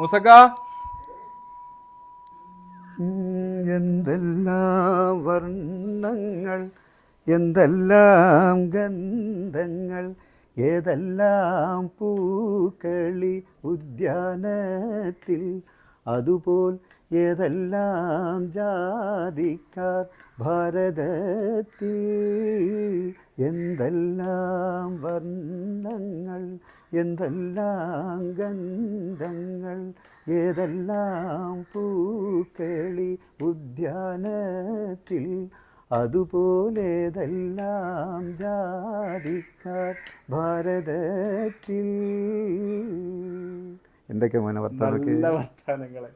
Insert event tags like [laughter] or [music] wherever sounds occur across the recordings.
മൂസക്ക എന്തെല്ലാം വർണങ്ങൾ എന്തെല്ലാം ഗന്ധങ്ങൾ ഏതെല്ലാം പൂക്കളി ഉദ്യാനത്തിൽ അതുപോൽ ഏതെല്ലാം ജാതിക്കാർ ഭാരതത്തിൽ എന്തെല്ലാം വർണങ്ങൾ എന്തെല്ലാം ഗന്ധങ്ങൾ ഏതെല്ലാം പൂക്കളി ഉദ്യാനത്തിൽ അതുപോലേതെല്ലാം ജാതിക്കാർ ഭാരതത്തിൽ. എന്തൊക്കെ മോനെ വർത്താനൊക്കെ നല്ല വർത്താനങ്ങളെ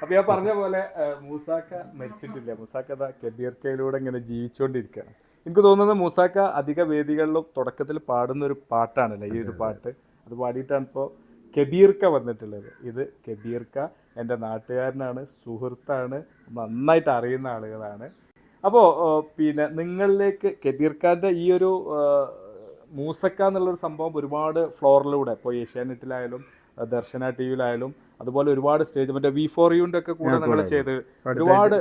അപ്പൊ ഞാൻ പറഞ്ഞ പോലെ മൂസാക്ക മരിച്ചിട്ടില്ല. മൂസാക്ക ദാ കബീർക്കയിലൂടെ ഇങ്ങനെ ജീവിച്ചുകൊണ്ടിരിക്കുകയാണ് എനിക്ക് തോന്നുന്നത് മൂസാക്ക അധിക വേദികളിലും തുടക്കത്തിൽ പാടുന്ന ഒരു പാട്ടാണല്ലേ ഈ ഒരു പാട്ട്? അത് പാടിയിട്ടാണ് ഇപ്പോൾ കബീർക്ക വന്നിട്ടുള്ളത്. ഇത് കബീർക്ക എന്റെ നാട്ടുകാരനാണ് സുഹൃത്താണ് നന്നായിട്ട് അറിയുന്ന ആളുകളാണ്. അപ്പോൾ പിന്നെ നിങ്ങളിലേക്ക് കബീർക്കാന്റെ ഈ ഒരു മൂസക്ക എന്നുള്ളൊരു സംഭവം ഒരുപാട് ഫ്ലോറിലൂടെ ഇപ്പോൾ ഏഷ്യാനെറ്റിലായാലും ദർശന ടി വിയിലായാലും അതുപോലെ ഒരുപാട് സ്റ്റേജ് മറ്റേ വി ഫോർ യുവിന്റെ ഒക്കെ കൂടെ നിങ്ങൾ ചെയ്ത് ഒരുപാട്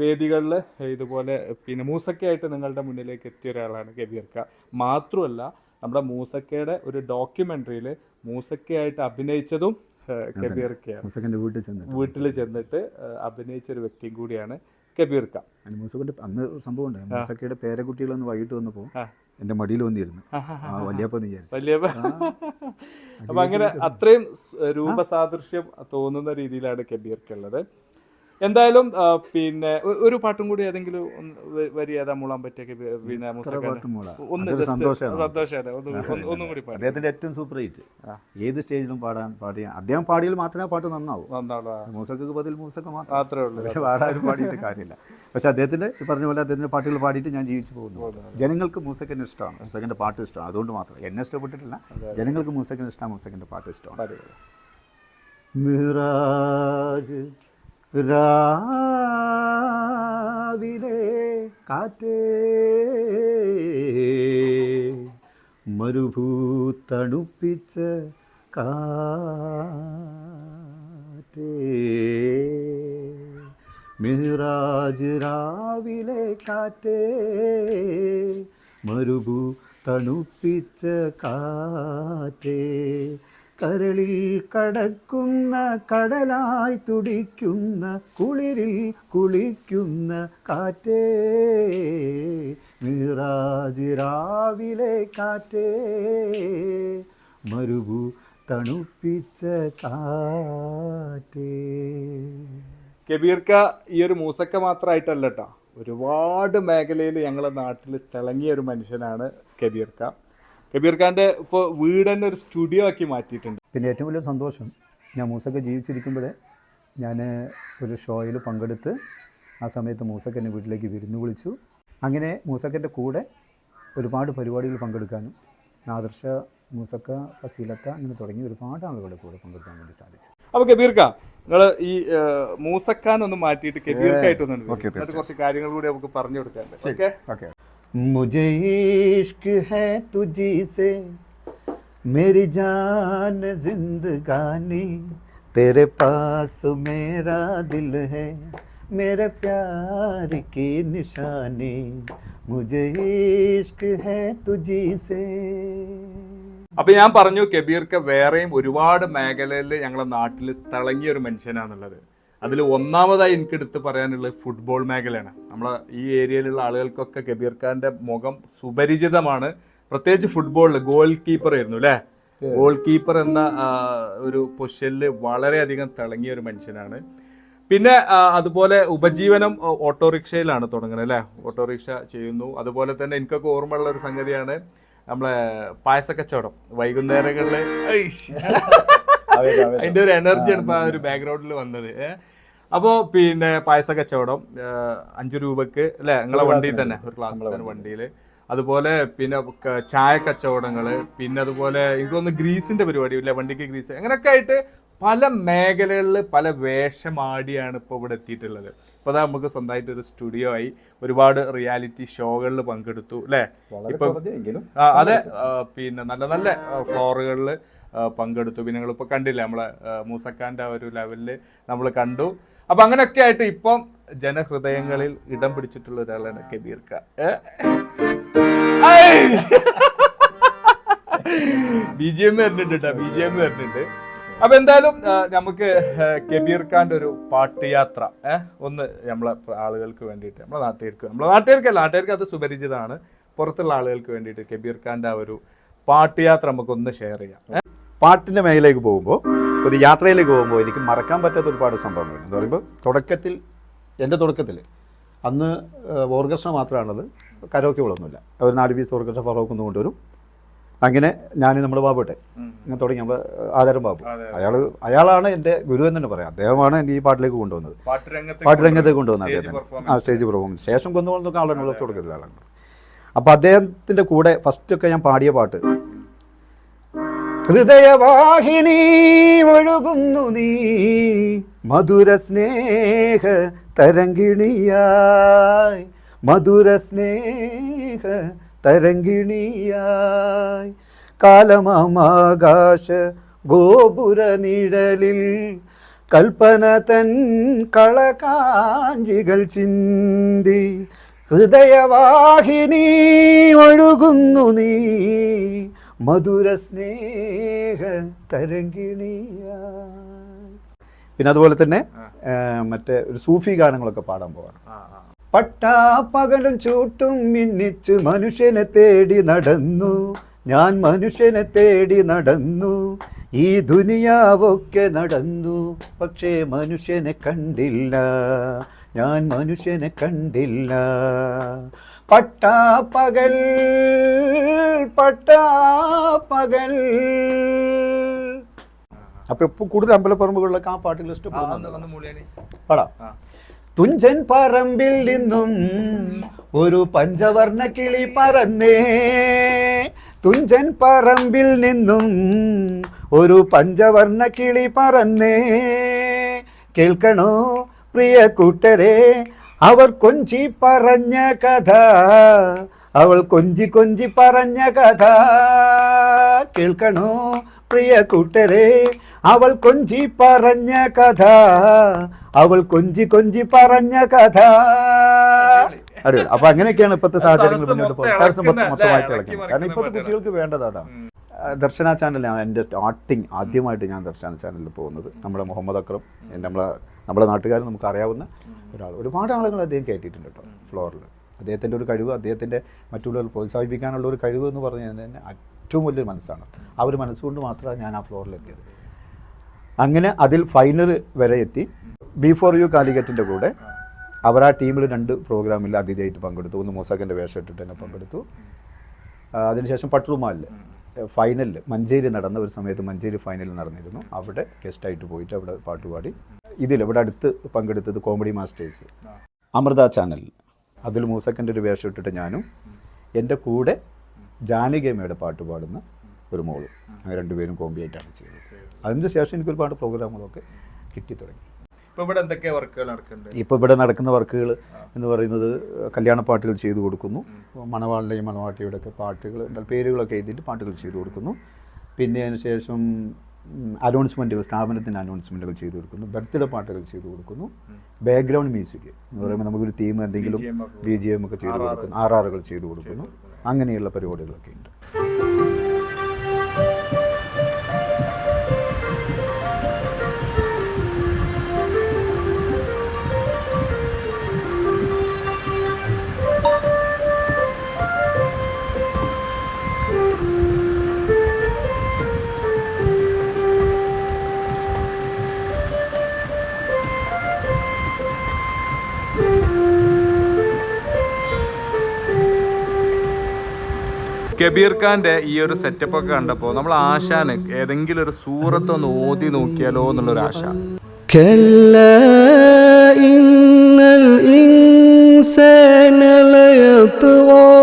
വേദികളിൽ ഇതുപോലെ പിന്നെ മൂസക്കയായിട്ട് നിങ്ങളുടെ മുന്നിലേക്ക് എത്തിയ ഒരാളാണ് കബീർക്ക. മാത്രമല്ല നമ്മുടെ മൂസക്കയുടെ ഒരു ഡോക്യുമെന്ററിയിൽ മൂസക്കയായിട്ട് അഭിനയിച്ചതും കബീർക്കയാണ്. വീട്ടിൽ ചെന്നിട്ട്. വീട്ടിൽ ചെന്നിട്ട് അഭിനയിച്ച ഒരു വ്യക്തിയും കൂടിയാണ് കബീർക്ക. മൂസക്കന്റെ അന്ന് സംഭവം ഉണ്ടായി. മൂസക്കയുടെ പേരക്കുട്ടികളൊന്ന് വൈകിട്ട് വന്നപ്പോൾ എന്റെ മടിയിൽ വന്നിരുന്നു. അപ്പൊ അങ്ങനെ അത്രയും രൂപസാദൃശ്യം തോന്നുന്ന രീതിയിലാണ് കബീർക്ക് ഉള്ളത്. എന്തായാലും പിന്നെ ഒരു പാട്ടും കൂടി ഏതെങ്കിലും വരി ഏതാ മൂളാൻ പറ്റിയ പിന്നെ? ഒന്ന് സന്തോഷമാണ്. കൂടി പാടി. ഏറ്റവും സൂപ്പർ ഹിറ്റ്. ഏത് സ്റ്റേജിലും പാടാൻ പാടിയ അദ്ദേഹം പാടിയാൽ മാത്രമേ ആ പാട്ട് നന്നാവൂ. മൂസക്ക് ബദൽ മൂസക്ക് മാത്രം. മാത്രമേ ഉള്ളൂ. പാടാനും പാടിയിട്ട് കാര്യമില്ല. പക്ഷെ അദ്ദേഹത്തിന്റെ പറഞ്ഞ പോലെ അദ്ദേഹത്തിന്റെ പാട്ടുകൾ പാടിയിട്ട് ഞാൻ ജീവിച്ചു പോകുന്നു. ജനങ്ങൾക്ക് മൂസക്കിന് ഇഷ്ടമാണ്. മൂസക്കിന്റെ പാട്ട് ഇഷ്ടമാണ്. അതുകൊണ്ട് മാത്രം. എന്നെ ഇഷ്ടപ്പെട്ടിട്ടില്ല. ജനങ്ങൾക്ക് മൂസക്കിന് ഇഷ്ടമാണ്. മൂസക്കിന്റെ പാട്ട് ഇഷ്ടമാണ്. മിറാജ് രാവിലെ കാറ്റേ. മരുഭൂത്തണുപ്പിച്ച കാറ്റേ. മിറാജ് രാവിലെ കാറ്റേ. മരുഭൂ തണുപ്പിച്ച കാറ്റേ. കരളിൽ കടക്കുന്ന കടലായി തുടിക്കുന്ന കുളിരിൽ കുളിക്കുന്ന കാറ്റേ. മിറാജ് കാറ്റേ. മരുഭൂ തണുപ്പിച്ച കാറ്റേ. കബീർക്ക ഈ ഒരു മൂസക്ക മാത്രമായിട്ടല്ല കേട്ടോ ഒരുപാട് മേഖലയിൽ ഞങ്ങളുടെ നാട്ടിൽ തിളങ്ങിയ ഒരു മനുഷ്യനാണ് കബീർക്ക കബീർഖാന്റെ ഇപ്പോൾ വീട് തന്നെ ഒരു സ്റ്റുഡിയോ ആക്കി മാറ്റിയിട്ടുണ്ട്. പിന്നെ ഏറ്റവും വലിയ സന്തോഷം ഞാൻ മൂസൊക്കെ ജീവിച്ചിരിക്കുമ്പോഴേ ഞാൻ ഒരു ഷോയിൽ പങ്കെടുത്ത് ആ സമയത്ത് മൂസക്ക് എന്നെ വീട്ടിലേക്ക് വിരുന്ന് വിളിച്ചു. അങ്ങനെ മൂസക്കന്റെ കൂടെ ഒരുപാട് പരിപാടികൾ പങ്കെടുക്കാനും ആദർശ മൂസക്ക ഫസീലത്ത അങ്ങനെ തുടങ്ങി ഒരുപാട് ആളുകളുടെ കൂടെ പങ്കെടുക്കാൻ വേണ്ടി സാധിച്ചു. അപ്പോൾ കബീർക്ക നിങ്ങൾ ഈ മൂസക്കാൻ ഒന്ന് മാറ്റിയിട്ട് കബീർക്കായിട്ട് ഒന്ന് Okay, കുറച്ച് കാര്യങ്ങൾ കൂടി നമുക്ക് പറഞ്ഞു കൊടുക്കാൻ ഓക്കെ ഓക്കെ मुझे इश्क है तुझी से मेरी जान जिंदगानी तेरे पास मेरा दिल है मेरे प्यार की निशानी मुझे इश्क है तुझी से അപ്പൊ ഞാൻ പറഞ്ഞു കബീർക്ക് വേറെയും ഒരുപാട് മേഖലയിൽ ഞങ്ങളുടെ നാട്ടിൽ തിളങ്ങിയ ഒരു മനുഷ്യനാന്നുള്ളത് അതിൽ ഒന്നാമതായി എനിക്ക് എടുത്ത് പറയാനുള്ളത് ഫുട്ബോൾ മേഖലയാണ്. നമ്മളെ ഈ ഏരിയയിലുള്ള ആളുകൾക്കൊക്കെ കബീർ ഖാന്റെ മുഖം സുപരിചിതമാണ്. പ്രത്യേകിച്ച് ഫുട്ബോളിൽ ഗോൾ കീപ്പർ ആയിരുന്നു അല്ലേ? ഗോൾ കീപ്പർ എന്ന ഒരു പൊസിഷനിൽ വളരെയധികം തിളങ്ങിയ ഒരു മനുഷ്യനാണ്. പിന്നെ അതുപോലെ ഉപജീവനം ഓട്ടോറിക്ഷയിലാണ് തുടങ്ങുന്നത് അല്ലേ? ഓട്ടോറിക്ഷ ചെയ്യുന്നു. അതുപോലെ തന്നെ എനിക്കൊക്കെ ഓർമ്മയുള്ള ഒരു സംഗതിയാണ് നമ്മളെ പായസ കച്ചവടം വൈകുന്നേരങ്ങളിൽ [laughs] അതിന്റെ ഒരു എനർജിയാണ് ഇപ്പൊ ആ ഒരു ബാക്ക്ഗ്രൗണ്ടിൽ വന്നത്. ഏഹ് അപ്പോ പിന്നെ പായസ കച്ചവടം അഞ്ച് രൂപയ്ക്ക് രൂപക്ക് അല്ലെ? നിങ്ങളെ വണ്ടിയിൽ തന്നെ ഒരു ക്ലാസ് തന്നെ വണ്ടിയിൽ. അതുപോലെ പിന്നെ ചായ കച്ചവടങ്ങൾ പിന്നെ അതുപോലെ ഇതൊന്ന് ഗ്രീസിന്റെ പരിപാടി ഇല്ലേ? വണ്ടിക്ക് ഗ്രീസ്. അങ്ങനെയൊക്കെ ആയിട്ട് പല മേഖലകളിൽ പല വേഷമാടിയാണ് ഇപ്പോൾ ഇവിടെ എത്തിയിട്ടുള്ളത്. ഇപ്പോൾ അതാ നമുക്ക് സ്വന്തമായിട്ട് ഒരു സ്റ്റുഡിയോ ആയി ഒരുപാട് റിയാലിറ്റി ഷോകളിൽ പങ്കെടുത്തു അല്ലേ? ഇപ്പം അതെ പിന്നെ നല്ല നല്ല ഫ്ലോറുകളിൽ പങ്കെടുത്തു. പിന്നെ നിങ്ങളിപ്പോൾ കണ്ടില്ല നമ്മളെ മൂസക്കാന്റെ ആ ഒരു ലെവലിൽ നമ്മൾ കണ്ടു. അപ്പം അങ്ങനെയൊക്കെ ആയിട്ട് ഇപ്പം ജനഹൃദയങ്ങളിൽ ഇടം പിടിച്ചിട്ടുള്ള ഒരാളാണ് കബീർ ബി ജി എം വരുന്നുണ്ട് കേട്ടോ ബി ജി എം വരുന്നുണ്ട്. അപ്പൊ എന്തായാലും നമുക്ക് കബീർ ഖാന്റെ ഒരു പാട്ട് യാത്ര ഒന്ന് നമ്മളെ ആളുകൾക്ക് വേണ്ടിയിട്ട് നമ്മളെ നാട്ടുകാർക്ക് നമ്മളെ നാട്ടുകാർക്കല്ല നാട്ടുകാർക്ക് അത് സുപരിചിതമാണ്. പുറത്തുള്ള ആളുകൾക്ക് വേണ്ടിയിട്ട് കബീർ ഖാന്റെ ആ ഒരു പാട്ട് യാത്ര നമുക്കൊന്ന് ഷെയർ ചെയ്യാം. പാട്ടിന്റെ മേലേക്ക് പോകുമ്പോൾ ഒരു യാത്രയിലേക്ക് പോകുമ്പോൾ എനിക്ക് മറക്കാൻ പറ്റാത്ത ഒരുപാട് സംഭവങ്ങൾ എന്ന് പറയുമ്പോൾ തുടക്കത്തിൽ എന്റെ തുടക്കത്തിൽ അന്ന് ഓർഗസ്ട്ര മാത്രമാണത് കരോക്കുകളൊന്നുമില്ല ഒരു നാല് പീസ് ഓർഗസ്ട്ര ഫറോക്ക് ഒന്ന് കൊണ്ടുവരും. അങ്ങനെ ഞാൻ നമ്മൾ ബാബുട്ടെ അങ്ങനെ ഇങ്ങനെ തുടങ്ങി നമ്മൾ ആധാരം ബാബു. അയാൾ അയാളാണ് എന്റെ ഗുരു എന്ന് തന്നെ പറയാം. അദ്ദേഹമാണ് എന്റെ ഈ പാട്ടിലേക്ക് കൊണ്ടുവന്നത്. പാട്ട് രംഗത്ത് പാട്ട് രംഗത്തേക്ക് കൊണ്ടുവന്നത് അദ്ദേഹം ആ സ്റ്റേജ് പെർഫോമൻസ് ശേഷം കൊണ്ടുപോകുന്നതൊക്കെ ആളാണ് തുടക്കത്തിലാണ്. അപ്പോൾ അദ്ദേഹത്തിന്റെ കൂടെ ഫസ്റ്റൊക്കെ ഞാൻ പാടിയ പാട്ട് ഹൃദയവാഹിനി ഒഴുകുന്നു നീ. മധുര സ്നേഹ തരംഗിണിയായി. മധുര സ്നേഹ തരംഗിണിയായി. കാലമാകാശ ഗോപുര നിഴലിൽ കൽപ്പന തൻ കളകാഞ്ചികൾ ചിന്തി. ഹൃദയവാഹിനി ഒഴുകുന്നു നീ. മധുര സ്നേഹ തരങ്കിണിയായി പിന്നെ അതുപോലെ തന്നെ മറ്റേ ഒരു സൂഫി ഗാനങ്ങളൊക്കെ പാടാൻ പോവാണ്. പട്ടാ പകലും ചൂട്ടും മിന്നിച്ച് മനുഷ്യനെ തേടി നടന്നു. ഞാൻ മനുഷ്യനെ തേടി നടന്നു. ഈ ദുനിയാവൊക്കെ നടന്നു. പക്ഷേ മനുഷ്യനെ കണ്ടില്ല. ഞാൻ മനുഷ്യനെ കണ്ടില്ല. പട്ടാപ്പകൽ പട്ടാപ്പകൽ അപ്പൊ ഇപ്പൊ കൂടുതൽ അമ്പലപ്പറമ്പുകളിലൊക്കെ ആ പാട്ടിൽ ഇഷ്ടപ്പെടുന്നു പാടാം. തുഞ്ചൻ പറമ്പിൽ നിന്നും ഒരു പഞ്ചവർണ കിളി പറന്നേ. തുഞ്ചൻ പറമ്പിൽ നിന്നും ഒരു പഞ്ചവർണ കിളി പറന്നേ. കേൾക്കണോ? പ്രിയ കൂട്ടരെ അവർ കൊഞ്ചി പറഞ്ഞ കഥ. അവൾ കൊഞ്ചി കൊഞ്ചി പറഞ്ഞ കഥ. കേൾക്കണോ പ്രിയ കൂട്ടരെ അവൾ കൊഞ്ചി പറഞ്ഞ കഥ. അവൾ കൊഞ്ചി കൊഞ്ചി പറഞ്ഞ കഥ. അടിപൊളി. അപ്പൊ അങ്ങനെയൊക്കെയാണ് ഇപ്പോഴത്തെ സാഹചര്യങ്ങൾ മുന്നോട്ട് പോകുന്നത്. സരസ് മൊത്തമായിട്ട്? കാരണം ഇപ്പോഴത്തെ കുട്ടികൾക്ക് വേണ്ടത് അതാണ്. ദർശന ചാനലാണ് എന്റെ സ്റ്റാർട്ടിങ് ആദ്യമായിട്ട് ഞാൻ ദർശന ചാനലിൽ പോകുന്നത്. നമ്മുടെ മുഹമ്മദ് അക്രം നമ്മളെ നമ്മുടെ നാട്ടുകാർ നമുക്ക് അറിയാവുന്ന ഒരാൾ. ഒരുപാട് ആളുകൾ അദ്ദേഹം കയറ്റിയിട്ടുണ്ട് കേട്ടോ ഫ്ലോറിൽ. അദ്ദേഹത്തിന്റെ ഒരു കഴിവ് അദ്ദേഹത്തിന്റെ മറ്റുള്ളവർ പ്രോത്സാഹിപ്പിക്കാനുള്ള ഒരു കഴിവ് എന്ന് പറഞ്ഞു തന്നെ ഏറ്റവും വലിയൊരു മനസ്സാണ്. ആ ഒരു മനസ്സുകൊണ്ട് മാത്രമാണ് ഞാൻ ആ ഫ്ലോറിലെത്തിയത് അങ്ങനെ അതിൽ ഫൈനൽ വരെ എത്തി. ബിഫോർ യു കാലിക്കറ്റിന്റെ കൂടെ അവർ ആ ടീമിൽ രണ്ട് പ്രോഗ്രാമിൽ അതിഥിയായിട്ട് പങ്കെടുത്തു. ഒന്ന് മൂസാക്കന്റെ വേഷം ഇട്ടിട്ട് തന്നെ പങ്കെടുത്തു. അതിനുശേഷം പട്രുമാലിൽ ഫൈനലിൽ മഞ്ചേരി നടന്ന ഒരു സമയത്ത് മഞ്ചേരി ഫൈനൽ നടന്നിരുന്നു. അവിടെ ഗസ്റ്റായിട്ട് പോയിട്ട് അവിടെ പാട്ട് പാടി. ഇതിൽ ഇവിടെ അടുത്ത് പങ്കെടുത്തത് കോമഡി മാസ്റ്റേഴ്സ് അമൃത ചാനൽ അതിൽ മൂസക്കന്റെ ഒരു വേഷം ഇട്ടിട്ട് ഞാനും എന്റെ കൂടെ ജാനകിയമ്മയുടെ പാട്ട് പാടുന്ന ഒരു മോളും. അങ്ങനെ രണ്ടുപേരും കോമ്പിയായിട്ടാണ് ചെയ്തത്. അതിന് ശേഷം എനിക്ക് ഒരുപാട് പ്രോഗ്രാമുകളൊക്കെ കിട്ടി തുടങ്ങി ഇവിടെ എന്തൊക്കെ വർക്കുകൾ നടക്കുന്നുണ്ട്? ഇപ്പോൾ ഇവിടെ നടക്കുന്ന വർക്കുകൾ എന്ന് പറയുന്നത് കല്യാണ പാട്ടുകൾ ചെയ്തു കൊടുക്കുന്നു. മണവാളിന്റെയും മണവാട്ടിയുടെ ഒക്കെ പാട്ടുകൾ പേരുകളൊക്കെ എഴുതിയിട്ട് പാട്ടുകൾ ചെയ്തു കൊടുക്കുന്നു. പിന്നെ അതിനുശേഷം അനൗൺസ്മെന്റുകൾ സ്ഥാപനത്തിന്റെ അനൗൺസ്മെന്റുകൾ ചെയ്തു കൊടുക്കുന്നു. ബർത്ത്ഡേ പാട്ടുകൾ ചെയ്തു കൊടുക്കുന്നു. ബാക്ക്ഗ്രൗണ്ട് മ്യൂസിക് എന്ന് പറയുമ്പോൾ നമുക്കൊരു തീം എന്തെങ്കിലും ബി ജി എം ഒക്കെ ചെയ്തു കൊടുക്കുന്നു. ആർ ആറുകൾ ചെയ്തു കൊടുക്കുന്നു. അങ്ങനെയുള്ള പരിപാടികളൊക്കെ ഉണ്ട്. കബീർ ഖാന്റെ ഈ ഒരു സെറ്റപ്പ് ഒക്കെ കണ്ടപ്പോൾ നമ്മൾ ആശാന് ഏതെങ്കിലും ഒരു സൂറത്ത് ഒന്ന് ഓതി നോക്കിയാലോ എന്നുള്ളൊരു ആശ كلا إن الإنسان ليطغى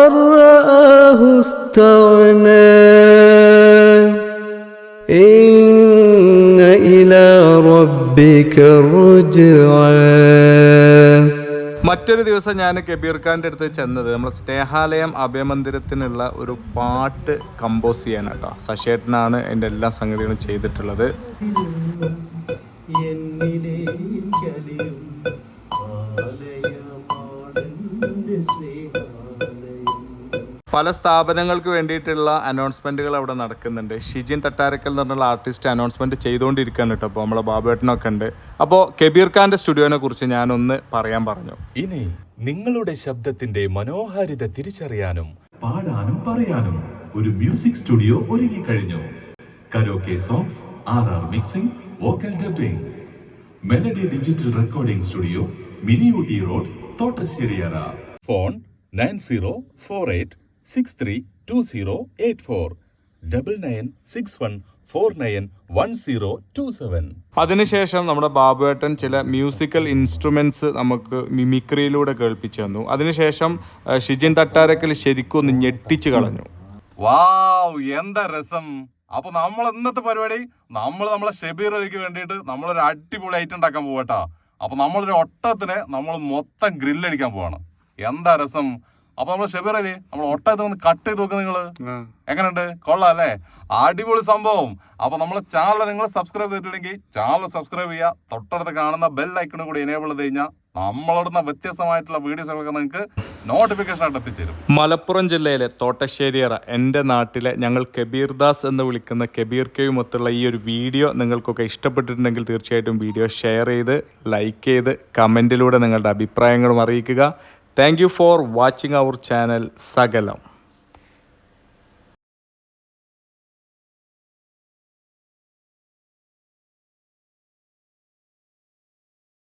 أن رآه استغنى إن إلى ربك الرجعى മറ്റൊരു ദിവസം ഞാൻ കബീർ ഖാന്റെ അടുത്ത് ചെന്നത് നമ്മൾ സ്നേഹാലയം അഭയമന്ദിരത്തിനുള്ള ഒരു പാട്ട് കമ്പോസ് ചെയ്യാനാട്ടോ. സശേട്ടനാണ് എന്റെ എല്ലാ സംഗതികളും ചെയ്തിട്ടുള്ളത്. പല സ്ഥാപനങ്ങൾക്ക് വേണ്ടിയിട്ടുള്ള അനൗൺസ്മെന്റുകൾ അവിടെ നടക്കുന്നുണ്ട്. ഷിജിൻ തട്ടാരക്കൽ എന്ന് പറഞ്ഞുള്ള ആർട്ടിസ്റ്റ് അനൗൺസ്മെന്റ് ചെയ്തുകൊണ്ടിരിക്കുകയാണ് കേട്ടോ. അപ്പോൾ നമ്മളെ ബാബുവേട്ടനൊക്കെ ഉണ്ട്. അപ്പോൾ കബീർ ഖാന്റെ സ്റ്റുഡിയോനെ കുറിച്ച് ഞാനൊന്ന് പറയാൻ പറഞ്ഞു. ഇനി നിങ്ങളുടെ ശബ്ദത്തിന്റെ മനോഹാരിത തിരിച്ചറിയാനും പാടാനും പറയാനും ഒരു മ്യൂസിക് സ്റ്റുഡിയോ ഒരുങ്ങി കഴിഞ്ഞു karaoke songs R R mixing vocal dubbing melody digital recording studio mini Ooty road Thottasseriyara phone nine zero four eight six three two zero eight four double nine six one four nine one zero two seven അതിനുശേഷം നമ്മുടെ ബാബുവേട്ടൻ ചില musical instruments നമുക്ക് മിമിക്രിയിലൂടെ കേൾപ്പിച്ചു തന്നു. അതിനുശേഷം ഷിജിൻ തട്ടാരക്കൽ ശരിക്കും ഒന്ന് ഞെട്ടിച്ചു കളഞ്ഞു. വാവ് എന്താ രസം. അപ്പൊ നമ്മൾ ഇന്നത്തെ പരിപാടി നമ്മൾ നമ്മളെ ഷെബീർ അലിക്ക് വേണ്ടിയിട്ട് നമ്മളൊരു അടിപൊളി ഐറ്റം ഉണ്ടാക്കാൻ പോകട്ടാ അപ്പൊ നമ്മളൊരു ഒട്ടത്തിന് നമ്മൾ മൊത്തം ഗ്രില്ലടിക്കാൻ പോവാണ്. എന്താ രസം? അപ്പൊ നമ്മൾ ഷെബിറലി നമ്മൾ ഒട്ടത്തിന് വന്ന് കട്ട് ചെയ്ത് നോക്ക് നിങ്ങൾ. എങ്ങനെയുണ്ട്? കൊള്ളാം അല്ലേ? അടിപൊളി സംഭവം. അപ്പൊ നമ്മളെ ചാനൽ നിങ്ങൾ സബ്സ്ക്രൈബ് ചെയ്തിട്ടുണ്ടെങ്കിൽ ചാനൽ സബ്സ്ക്രൈബ് ചെയ്യുക. തൊട്ടടുത്ത് കാണുന്ന ബെൽ ഐക്കണും കൂടി എനേബിൾ ചെയ്ത് കഴിഞ്ഞാൽ നമ്മളോടുന്ന വ്യത്യസ്തമായിട്ടുള്ള വീഡിയോസുകളൊക്കെ നിങ്ങൾക്ക് നോട്ടിഫിക്കേഷൻ ആയിട്ട് എത്തിച്ചേരും. മലപ്പുറം ജില്ലയിലെ തോട്ടശ്ശേരിയറ എന്റെ നാട്ടിലെ ഞങ്ങൾ കബീർദാസ് എന്ന് വിളിക്കുന്ന കബീർ കെയുമൊത്തുള്ള ഈ ഒരു വീഡിയോ നിങ്ങൾക്കൊക്കെ ഇഷ്ടപ്പെട്ടിട്ടുണ്ടെങ്കിൽ തീർച്ചയായിട്ടും വീഡിയോ ഷെയർ ചെയ്ത് ലൈക്ക് ചെയ്ത് കമന്റിലൂടെ നിങ്ങളുടെ അഭിപ്രായങ്ങളും അറിയിക്കുക. Thank you for watching our channel സകലം